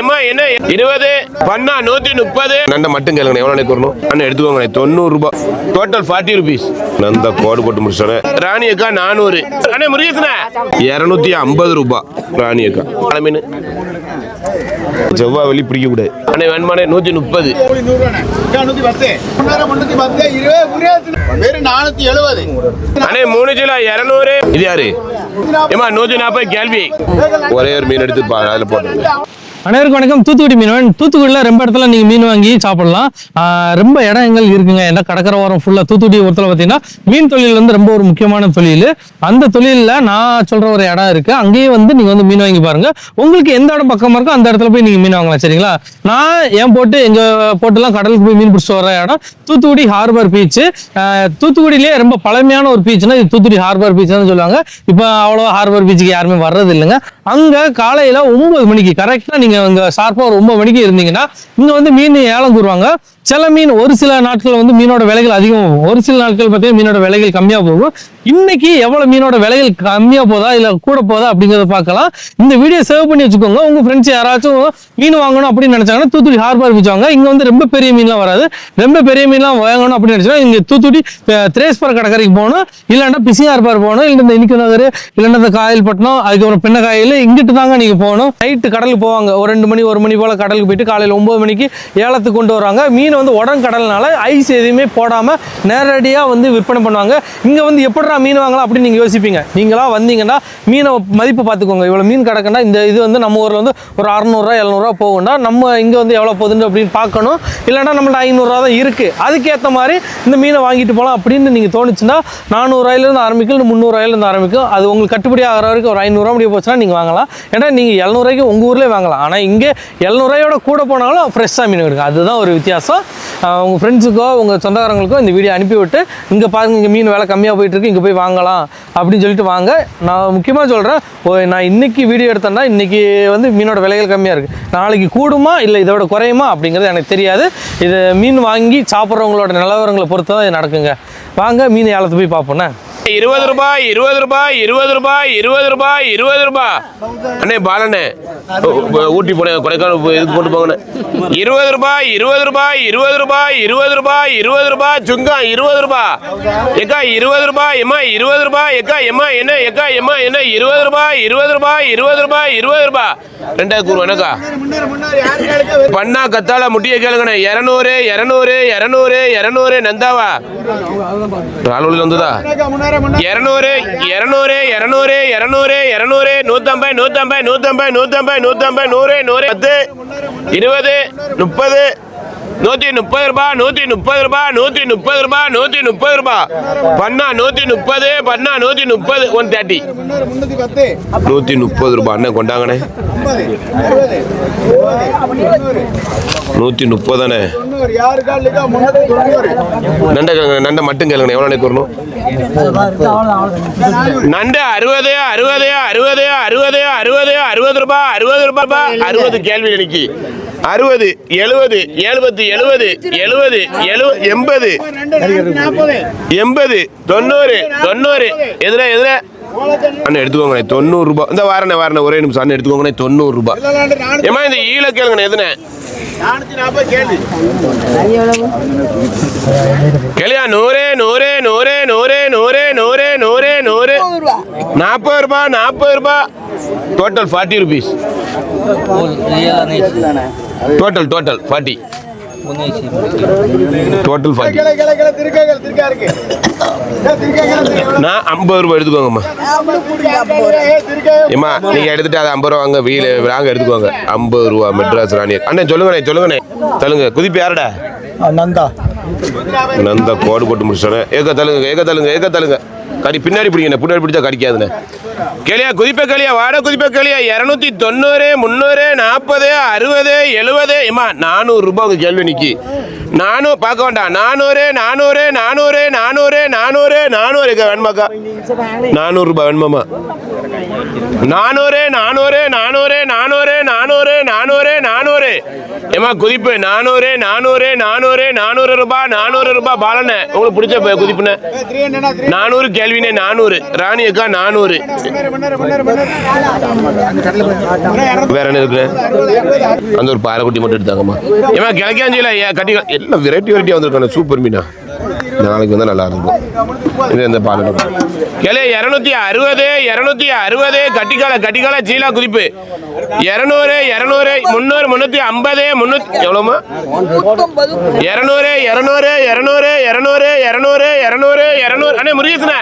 எம்மா என்ன இருபது பண்ணா நூத்தி முப்பது நண்ட மட்டும் கேளுங்க எவ்வளோ எனக்கு வரணும் அண்ணன் எடுத்துக்கோங்க தொண்ணூறு ரூபாய் டோட்டல் ஃபார்ட்டி ருபீஸ் நந்த கோடு போட்டு முடிச்சோன்னே ராணி அக்கா நானூறு. அண்ணே முருகேசனே. இரநூத்தி ஐம்பது ரூபாய் ராணி அக்கா. மீன். செவ்வாய் வெளி பிடிக்க கூடாது. அண்ணே வேணுமானே நூத்தி முப்பது அண்ணே மூணு கிலோ இரநூறு. இது யாரு? ஏமா நூத்தி நாற்பது கேள்வி. ஒரே ஒரு மீன் எடுத்து அதுல போட்டு. அனைவருக்கும் வணக்கம். தூத்துக்குடி மீனவன். தூத்துக்குடியில் ரொம்ப இடத்துல நீங்கள் மீன் வாங்கி சாப்பிடலாம். ரொம்ப இடங்கள் இருக்குங்க. ஏன்னா கடற்கரை ஓரம் ஃபுல்லாக தூத்துக்குடி ஒருத்தல பார்த்தீங்கன்னா மீன் தொழில் வந்து ரொம்ப ஒரு முக்கியமான தொழில். அந்த தொழிலில் நான் சொல்கிற ஒரு இடம் இருக்குது அங்கேயே வந்து நீங்கள் வந்து மீன் வாங்கி பாருங்கள் உங்களுக்கு எந்த இடம் பக்கமாக இருக்கோ அந்த இடத்துல போய் நீங்கள் மீன் வாங்கலாம். சரிங்களா? நான் ஏன் போட்டு எங்கள் போட்டுலாம் கடலுக்கு போய் மீன் பிடிச்சிட்டு வர இடம் தூத்துக்குடி ஹார்பர் பீச்சு தூத்துக்குடியிலேயே ரொம்ப பழமையான ஒரு பீச்னா இது தூத்துக்குடி ஹார்பர் பீச் தான் சொல்லுவாங்க. இப்போ அவ்வளோ ஹார்பர் பீச்சுக்கு யாருமே வர்றது இல்லைங்க. அங்கே காலையில் ஒன்பது மணிக்கு கரெக்டாக நீங்கள் அங்கே ஷார்ப்பாக ஒரு ஒன்பது மணிக்கு இருந்தீங்கன்னா இங்கே வந்து மீன் ஏலம் கூறுவாங்க. சில மீன் ஒரு சில நாட்கள் வந்து மீனோட விலைகள் அதிகமாகும் போகும். ஒரு சில நாட்கள் பார்த்தீங்கன்னா மீனோட விலைகள் கம்மியாக போகும். இன்னைக்கு எவ்வளோ மீனோட விலைகள் கம்மியாக போதா இல்லை கூட போதா அப்படிங்கிறத பார்க்கலாம். இந்த வீடியோ சேவ் பண்ணி வச்சுக்கோங்க. உங்கள் ஃப்ரெண்ட்ஸ் யாராச்சும் மீன் வாங்கணும் அப்படின்னு நினச்சாங்கன்னா தூத்துக்குடி ஹார்பர் பீச் வாங்க. இங்கே வந்து ரொம்ப பெரிய மீன்லாம் வராது. ரொம்ப பெரிய மீன்லாம் வாங்கணும் அப்படின்னு நினச்சா இங்கே தூத்துக்குடி அஹ், கடற்கரைக்கு போகணும். இல்லைன்னா பிசி ஹார்பர் போகணும். இல்லை இந்த இனிக்கு நகர் இல்லைன்னா இந்த காயல்பட்டினம் அதுக்கப்புறம் பின்ன காயில் இங்கிட்டு தாங்க நீங்கள் போகணும். நைட்டு கடலுக்கு போவாங்க. ஒரு ரெண்டு மணி ஒரு மணி போல் கடலுக்கு போயிட்டு காலையில் ஒம்பது மணிக்கு ஏலத்துக்கு கொண்டு வராங்க. மீன் வந்து உடன் கடல்னால ஐஸ் எதுவுமே போடாமல் நேரடியாக வந்து விற்பனை பண்ணுவாங்க. இங்கே வந்து எப்படா மீன் வாங்கலாம் அப்படின்னு நீங்கள் யோசிப்பீங்க. நீங்களாம் வந்தீங்கன்னா மீனை மதிப்பு பார்த்துக்கோங்க. இவ்வளோ மீன் கிடக்குன்னா இந்த இது வந்து நம்ம ஊரில் வந்து ஒரு அறநூறுரூவா எழுநூறுவா போகும்னா நம்ம இங்கே வந்து எவ்வளோ போகுதுன்னு அப்படின்னு பார்க்கணும். இல்லைன்னா நம்மள்ட்ட ஐநூறுரூவா தான் இருக்குது அதுக்கேற்ற மாதிரி இந்த மீனை வாங்கிட்டு போகலாம் அப்படின்னு நீங்கள் தோணுச்சுன்னா நானூறுரூவாயிலேருந்து ஆரம்பிக்கும் இல்லை முந்நூறுவாயிலேருந்து ஆரம்பிக்கும். அது உங்களுக்கு கட்டுப்படி ஆகிற வரைக்கும் ஒரு ஐநூறுரூவா முடிய போச்சுன்னா நீங்கள் வாங்கலாம். ஏன்னா நீங்கள் எழுநூறுவாய்க்கு உங்கள் ஊர்லேயே வாங்கலாம். ஆனால் இங்கே எழுநூறுவாயோட கூட போனாலும் ஃப்ரெஷ்ஷாக மீன் இருக்குது அதுதான் ஒரு வித்தியாசம். உங்கள் ஃப்ரெண்ட்ஸுக்கோ உங்கள் சொந்தக்காரங்களுக்கோ இந்த வீடியோ அனுப்பிவிட்டு இங்கே பாருங்க இங்கே மீன் விலை கம்மியாக போயிட்டுருக்கு இங்கே போய் வாங்கலாம் அப்படின்னு சொல்லிட்டு வாங்க. நான் முக்கியமாக சொல்கிறேன் நான் இன்னைக்கு வீடியோ எடுத்தேன்னா இன்றைக்கி வந்து மீனோட விலைகள் கம்மியாக இருக்குது நாளைக்கு கூடுமா இல்லை இதோட குறையுமா அப்படிங்கிறது எனக்கு தெரியாது. இது மீன் வாங்கி சாப்பிட்றவங்களோட நிலவரங்களை பொறுத்து தான் இது நடக்குங்க. வாங்க மீன் ஏலத்தை போய் பார்ப்போண்ணே இருபது ரூபாய் இருபது ரூபாய் இருபது ரூபாய் இருபது ரூபாய் இருபது ரூபாய் அண்ணே பாலண்ணே ஊட்டி போனேன் கொடைக்கானல் போய் இதுக்கு போட்டு போங்கண்ணே இருபது ரூபாய் இருபது ரூபாய் இருபது ரூபாய் இருபது ரூபாய் இருபது ரூபாய் சுங்கம் இருபது ரூபாய் எக்கா இருபது ரூபாய் எம்மா இருபது ரூபாய் எக்கா எம்மா என்ன எக்கா எம்மா என்ன இருபது ரூபாய் இருபது ரூபாய் இருபது ரூபாய் இருபது ரூபாய் ரெண்டாவது கூறு எனக்கா? பண்ணா கத்தால முட்டிய கேளுங்கண்ணே. இரநூறு இரநூறு இரநூறு இரநூறு நந்தாவா? ராணுவலில் வந்ததா இரநூறு இரநூறு இரநூறு இரநூறு இரநூறு நூற்றம்பது நூற்றம்பது நூற்றம்பது நூற்றம்பது நூற்றம்பது நூறு நூறு பத்து இருபது முப்பது நூற்றி முப்பது ரூபாய் நூற்றி முப்பது ரூபாய் நூற்றி முப்பது ரூபாய் நூற்றி முப்பது ரூபாய் பண்ணா நூற்றி முப்பது பண்ணா நூற்றி முப்பது ஒன் தேர்ட்டி நூத்தி நூற்றி முப்பது ரூபாய் அண்ணன் கொண்டாங்கண்ணே. நூத்தி முப்பதுண்ணே நூற்றி நண்டை நண்டை மட்டும் கேளுங்க எவ்வளோ எனக்கு வரணும் நண்டு அறுபது அறுபது அறுபது அறுபது அறுபது அறுபது ரூபாய் அறுபது ரூபாய் அறுபது கேள்வி எனக்கு. அறுபது எழுபது எழுபத்தி எழுபது எழுபது எழு எண்பது. எண்பது தொண்ணூறு தொண்ணூறு. எதுல எதுல? அண்ணன் எடுத்துக்கோங்கண்ணே தொண்ணூறு ரூபாய் இந்த வாரண்ணே வாரண்ணே ஒரே நிமிஷம். அண்ணன் எடுத்துக்கோங்கண்ணே தொண்ணூறு ரூபாய் ஏமா இந்த ஈழ கேளுங்கண்ணே எதுனே கேளியா நூறு நூறு நூறு நூறு நூறு நூறு நூறு நூறு. நாற்பது ரூபாய் நாற்பது ரூபாய் total forty rupees total total forty total. நான் ஐம்பது ரூபாய் எடுத்துக்கோங்கம்மா. ஏம்மா நீங்கள் எடுத்துட்டு அதை ஐம்பது ரூபா வாங்க வீல் வாங்க எடுத்துக்கோங்க. ஐம்பது ரூபா மெட்ராஸ் ராணி அண்ணே சொல்லுங்கண்ணே சொல்லுங்கண்ணே. சொல்லுங்க குதிப்பு யாரடா? நந்தா. நந்த கோடு போட்டு முடிச்சோன்னே ஏக்க தள்ளுங்க ஏக்க தள்ளுங்க ஏக்க தள்ளுங்க. கடி பின்னாடி பிடிங்கண்ணே பின்னாடி பிடிச்சா கடிக்காதுண்ணே. கேளியா குதிப்ப கேளியா வாட குதிப்ப கேளியா. இரநூத்தி தொண்ணூறு முந்நூறு நாற்பது அறுபது எழுபது இம்மா நானூறு ரூபாய் உங்க கேள்வி நிக்கி நானும் பார்க்க வேண்டாம். நானூறு நானூறு நானூறு நானூறு நானூறு நானூறு வேணுமாக்கா. நானூறு ரூபாய் நானூறு நானூறு நானூறு நானூறு நானூறு நானூறு நானூறு. ஏமா குதிப்பு. நானூறு நானூறு நானூறு நானூறு ரூபாய் நானூறு ரூபாய் பாலன உங்களுக்கு பிடிச்ச குதிப்புன நானூறு கேள்வினே நானூறு. ராணி அக்கா நானூறு. வேற என்ன இருக்கு அந்த ஒரு பாறைக்குட்டி மட்டும் எடுத்தாங்கம்மா. ஏமா கிழக்காஞ்சியில் கட்டி எல்லாம் வெரைட்டி வெரைட்டியாக வந்திருக்காங்க சூப்பர் மீனா. நாளைக்கு வந்து நல்லா இருக்கும். இது இந்த பால் கிளை இரநூத்தி அறுபது இரநூத்தி அறுபது கட்டிக்கால கட்டிக்கால சீலா குதிப்பு. இரநூறு இரநூறு முந்நூறு முந்நூற்றி ஐம்பது முந்நூற்றி எவ்வளோமா இரநூறு இரநூறு இரநூறு இரநூறு இரநூறு இரநூறு இரநூறு. அண்ணே முருகேசனா.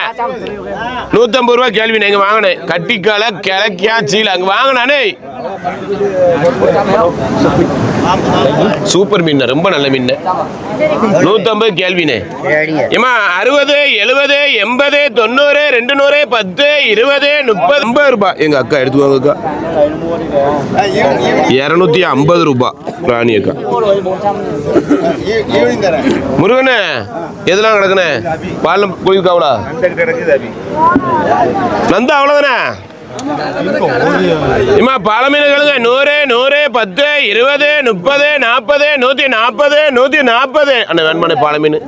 நூற்றம்பது ரூபா கேள்வி நீங்க வாங்கினேன். கட்டிக்கால கிழக்கியா சீலா? அங்கே வாங்கினானே சூப்பர் மீன் ரொம்ப நல்ல மீன். நூற்றம்பது கேள்வினே. ஏமா அறுபது எழுபது எண்பது தொண்ணூறு ரெண்டு நூறு பத்து இருபது முப்பது. ஐம்பது ரூபாய் எங்க அக்கா எடுத்துக்கோங்க அக்கா. இரநூத்தி ஐம்பது ரூபாய் ராணி அக்கா. முருகனே எதெல்லாம் கிடக்குனே? பால் குளிக்காவலா நந்தா அவ்வளோதானே இம்மா பல மீன்களுங்க நூறு நூறு பத்து இருபது முப்பது நாற்பது நூற்றி நாற்பது நூற்றி நாற்பது. அண்ணா வேணுமானே பால மீன்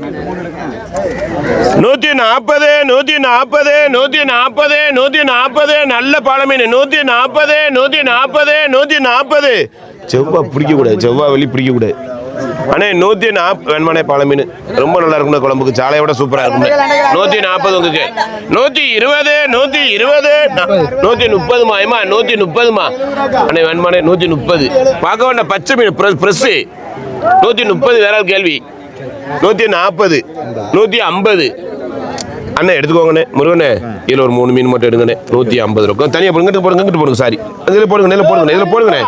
நூற்றி நாற்பது நூற்றி நாற்பது நூற்றி நாற்பது நூற்றி நாற்பது நல்ல பால மீன் நூற்றி நாற்பது நூற்றி நாற்பது நூற்றி நாற்பது. செவ்வா பிடிக்கக்கூடாது செவ்வா வெளி பிடிக்கக்கூடாது. அண்ணே நூற்றி நாற்பது வெண்மனை பழமீன் ரொம்ப நல்லா இருக்கும் குழம்புக்கு. சாலையோட சூப்பராக இருக்கும் நூற்றி நாற்பது உங்களுக்கு நூற்றி இருபது நூற்றி இருபது. நூற்றி முப்பதுமா ஏமா நூற்றி முப்பதுமா அண்ணே வெண்மனை நூற்றி முப்பது. பார்க்க வேண்டாம் பச்சை மீன் ப்ரெஸ்ஸு. நூற்றி முப்பது வேற கேள்வி. நூற்றி நாற்பது நூற்றி ஐம்பது. அண்ணே எடுத்துக்கோங்கண்ணே. முருகனே இதில் ஒரு மூணு மீன் மட்டும் எடுங்கண்ணே. நூற்றி ஐம்பது இருக்கும் தனியாக போடுங்க போடுங்க இங்கிட்டு போடுங்க சாரி இதில் போடுங்க இதில் போடுங்க இதில் போடுங்கண்ணே.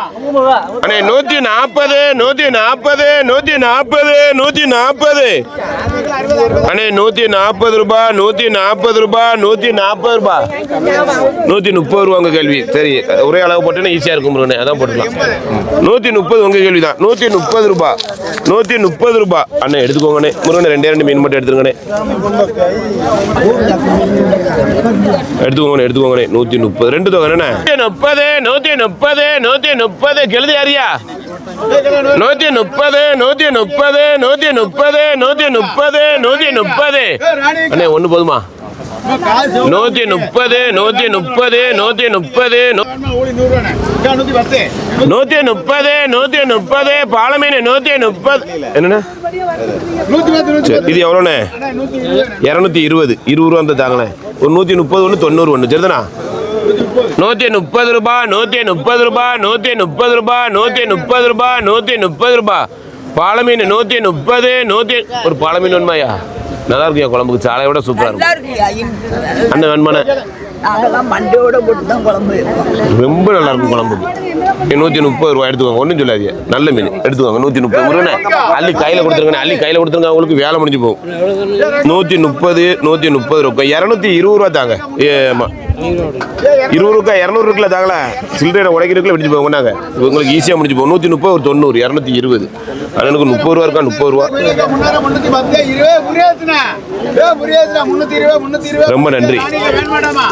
அண்ணே நூற்றி நாற்பது நூற்றி நாற்பது நூற்றி நாற்பது நூற்றி நாற்பது அண்ணே நூற்றி நாற்பது ரூபாய் நூற்றி நாற்பது ரூபா நூற்றி நாற்பது ரூபாய் நூற்றி முப்பது ரூபா உங்கள் கேள்வி. சரி ஒரே அளவு போட்டேன்னா ஈஸியாக இருக்கும் முருகனே. அதான் போட்டுக்கலாம் நூற்றி முப்பது உங்கள் கேள்வி தான் நூற்றி முப்பது ரூபாய் நூற்றி முப்பது ரூபாய் அண்ணே எடுத்துக்கோங்கண்ணே. முருகனே ரெண்டே ரெண்டு மீன் மட்டும் எடுத்துருங்கண்ணே. எடுத்துக்கோங்கண்ணே எடுத்துக்கோங்கண்ணே. நூற்றி முப்பது. ரெண்டு தொகை என்ன முப்பது நூற்றி முப்பது நூற்றி முப்பது. கெழுதி அறியா நூற்றி முப்பது நூற்றி முப்பது நூற்றி முப்பது நூற்றி முப்பது நூற்றி முப்பது அண்ணே ஒன்று போதுமா நூற்றி முப்பது நூற்றி முப்பது நூற்றி முப்பது நூற்றி முப்பது நூற்றி முப்பது பாலமீன் நூற்றி முப்பது என்னண்ணே இது எவ்வளோண்ணே இரநூத்தி இருபது இருபது ரூபா தாங்களேன் ஒரு நூற்றி முப்பது ஒன்று தொண்ணூறு ஒன்று சரிதானா நூற்றி முப்பது ரூபா நூற்றி முப்பது ரூபா நூற்றி முப்பது ரூபா நூற்றி முப்பது ரூபா நூற்றி முப்பது ரூபா. பாலமீன் நூற்றி முப்பது நூற்றி ஒரு பாலமீன் வேணுமாயா நல்லா இருக்குயா குழம்புக்கு? சாலையை விட சூப்பராக இருக்கும். அண்ணன் வேணுமாண்ணே ரொம்ப நல்லா இருக்கும் குழம்புக்கு நூற்றி முப்பது ரூபா எடுத்துக்கோங்க. ஒன்றும் சொல்லாதீங்க. நல்ல மீன். எடுத்துக்கோங்க. நூற்றி முப்பது. முருகனே அள்ளி கையில் கொடுத்துருங்க அள்ளி கையில் கொடுத்துருங்க அவங்களுக்கு வேலை முடிஞ்சு போகும். நூற்றி முப்பது நூற்றி முப்பது ரூபாய். இரநூத்தி இருபது ரூபா தாங்க. ஏமா இருபது ரூபாய் இரநூறு இருக்குல்ல தாங்களா? சில்லறை உடைக்கிறதுக்குள்ள முடிஞ்சு போவோம் கொண்டாங்க உங்களுக்கு ஈஸியாக முடிஞ்சு போகும். நூற்றி முப்பது ஒரு தொண்ணூறு இரநூத்தி இருபது. அண்ணனுக்கு முப்பது ரூபா இருக்கா? முப்பது ரூபா. ரொம்ப நன்றி. வேணுமாடாமா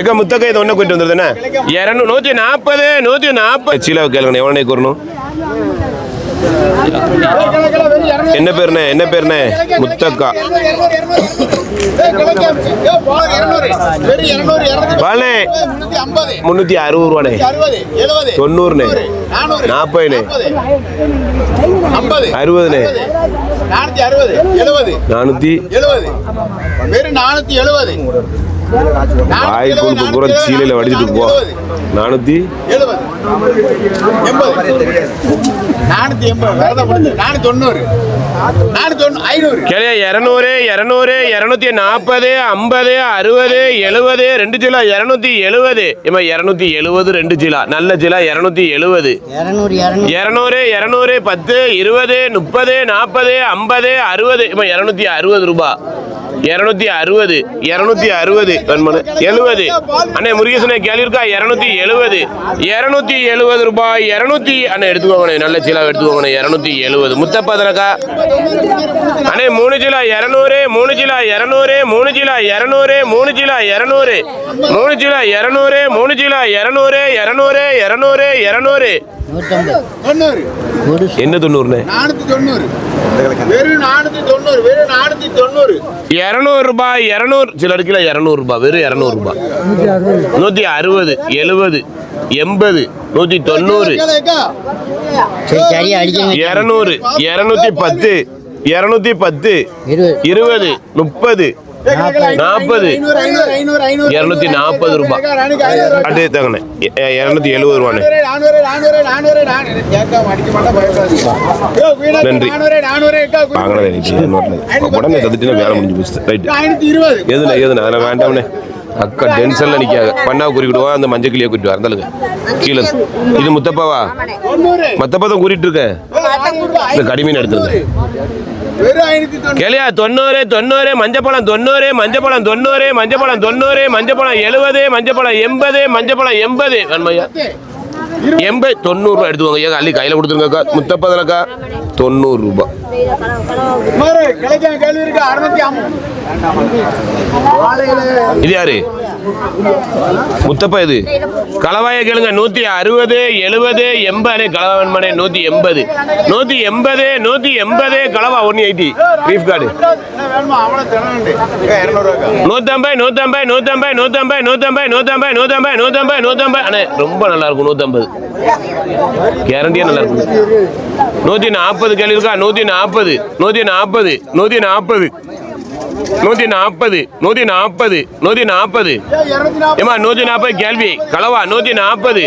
எங்க முத்தக்கை இதை ஒன்றை போயிட்டு வந்துருதுண்ணே இரநூறு நூற்றி நாற்பது நூற்றி நாற்பது சீலாவை கேளுங்கண்ணே எவ்வளோ குறணும் என்ன பேருண்ணே என்ன பேருண்ணே முத்தக்கா பாலனே முந்நூற்றி அறுபது ரூபாண்ணே தொண்ணூறுண்ணே நாற்பதுண்ணே அறுபதுண்ணே நானூத்தி அறுபது எழுபது நானூத்தி எழுபது ஆய் கொழுப்பு பூரா சீலையில் வடிச்சிட்டு போ. நானூற்றி எண்பது. தொண்ணூறு இரநூறு இரநூறு இரநூத்தி நாற்பது ஐம்பது அறுபது எழுபது ரெண்டு கிலோ இரநூத்தி எழுபது. ஏமா இரநூத்தி எழுபது ரெண்டு கிலோ நல்ல கிலோ இரநூத்தி எழுபது. இரநூறு இரநூறு. பத்து இருபது முப்பது நாற்பது ஐம்பது அறுபது ஏமா இரநூத்தி அறுபது ரூபாய் இரநூத்தி அறுபது இரநூத்தி அறுபது வெண்மனு எழுபது. அண்ணே முருகேசனே கேள்விருக்கா இருநூத்தி இரநூத்தி எழுபது. இரநூத்தி எழுபது ரூபாய். இரநூத்தி அண்ணே எடுத்துக்கோங்கண்ணே. நல்ல சீலா எடுத்துக்கோங்கண்ணே. இரநூத்தி எழுபது. முத்தப்பதனக்கா அண்ணே மூணு கிலோ இரநூறு மூணு கிலோ இரநூறு மூணு கிலோ இரநூறு மூணு கிலோ இரநூறு மூணு கிலோ இரநூறு மூணு கிலோ இரநூறு இரநூறு இரநூறு இரநூறு. என்ன தொண்ணூறுன்னு இரநூறு ரூபாய் இரநூறு சில இடத்துல இரநூறு வெறும் இரநூறு நூத்தி அறுபது. எழுபது எண்பது நூத்தி தொண்ணூறு. இரநூறு இரநூத்தி பத்து இரநூத்தி பத்து இருபது முப்பது இரநூத்தி நாற்பது ரூபாய். அடுத்து தாங்கண்ணே இரநூத்தி எழுபது ரூபாண்ணே நன்றி. வாங்கினது உடனே வேலை முடிஞ்சு போச்சு. ரைட் எதுண்ணே அதெல்லாம் வேண்டாம்ண்ணே அக்கா டென்ஷனில் நிற்காங்க பண்ணாவை குறிக்கிடுவா அந்த மஞ்சள் கிளியை கூட்டிட்டு வரந்தாளுங்க கீழே இது முத்தப்பாவா? மத்தப்பா தான் கூட்டிட்டு இருக்கேன் இந்த கடுமையை எடுத்துருங்க. தொண்ணூறு கேளியா தொண்ணூறு தொண்ணூறு மஞ்சப்பழம் தொண்ணூறு மஞ்சப்பழம் தொண்ணூறு மஞ்சப்பழம் தொண்ணூறு மஞ்சப்பழம் எழுபது மஞ்சப்பழம் எண்பது மஞ்சப்பழம் எண்பது. வேணுமையா எண்பது தொண்ணூறுரூவா எடுத்துக்கோங்க. ஏங்க அள்ளி கையில் கொடுத்துருங்கக்கா முத்தப்பதனக்கா தொண்ணூறு ரூபாய் இது யாரு? முத்தப்பா இது கலவாய கேளுங்க. நூத்தி அறுபது எழுபது எண்பது. கலவா வேணுமானே நூத்தி எண்பது. நூத்தி எண்பது நூத்தி எண்பது. கலவா ஒன்னு எயிட்டி. பீஃப் கார்டு என்ன வேணுமா அவ்வளவு திறனுண்டு இரநூறுவா நூத்தம்பது நூத்தம்பது நூத்தம்பது நூத்தம்பது நூத்தம்பது நூத்தம்பது நூத்தம்பது நூத்தம்பது நூத்தம்பது. அண்ணே ரொம்ப நல்லா இருக்கும் நூத்தம்பது. கேரண்டியா நல்லா இருக்கும் நூத்தி நாற்பது கேள்வி இருக்கா? நூத்தி நாற்பது நூத்தி நாற்பது நூத்தி நாற்பது நூற்றி நாற்பது நூற்றி நாற்பது நூற்றி நாற்பது ஏமா நூற்றி நாற்பது கேள்வி. களவா நூற்றி நாற்பது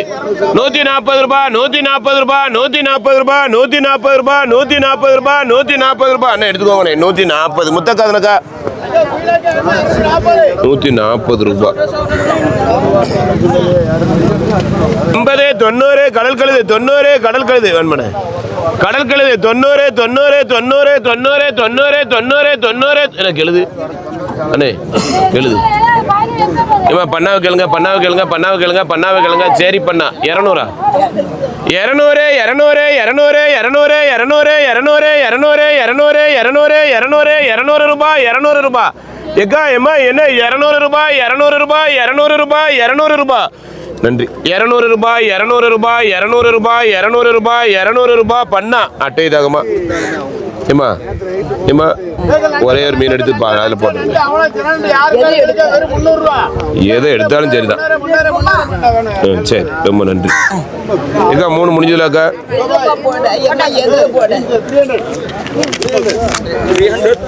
நூற்றி நாற்பது ரூபா நூற்றி நாற்பது ரூபாய் நூற்றி நாற்பது ரூபாய் நூற்றி நாற்பது ரூபாய் நூற்றி நாற்பது ரூபாய் நூற்றி நாற்பது ரூபாய் அண்ணா எடுத்துக்கோங்கண்ணே நூற்றி நாற்பது முத்தக்காதனக்கா. நூற்றி நாற்பது ரூபா. ஐம்பது தொண்ணூறு கடல் கழுது தொண்ணூறு கடல் கழுது. வேணுமண்ணே? கடல் கழுது தொண்ணூறு தொண்ணூறு தொண்ணூறு தொண்ணூறு தொண்ணூறு தொண்ணூறு தொண்ணூறு எனக்கு எழுது அண்ணே எழுது இவா பண்ணாவை கேளுங்க பண்ணாவை கேளுங்க பண்ணாவை கேளுங்க பண்ணாவை கேளுங்க சரி பண்ணா இரநூறா இரநூறு இரநூறு இரநூறு இரநூறு இரநூறு இரநூறு இரநூறு இரநூறு இரநூறு இரநூறு இரநூறு ரூபாய் இரநூறு ரூபாய் எக்கா எம்மா என்ன? இரநூறு ரூபாய் இரநூறு ரூபாய் இரநூறு ரூபாய் இரநூறு ரூபாய். நன்றி. இரநூறு ரூபாய் இரநூறு ரூபாய் இரநூறு ரூபாய் இரநூறு ரூபாய் இரநூறு ரூபாய் பண்ணா. அட்டை தாகமா ஏம்மா ஏம்மா ஒரே ஒரு மீன் எடுத்து பா அதில் போட்டு. எதை எடுத்தாலும் சரிதான். ம், சரி. ரொம்ப நன்றி. ஏக்கா மூணு முடிஞ்சதுலாக்கா த்ரீ ஹண்ட்ரட்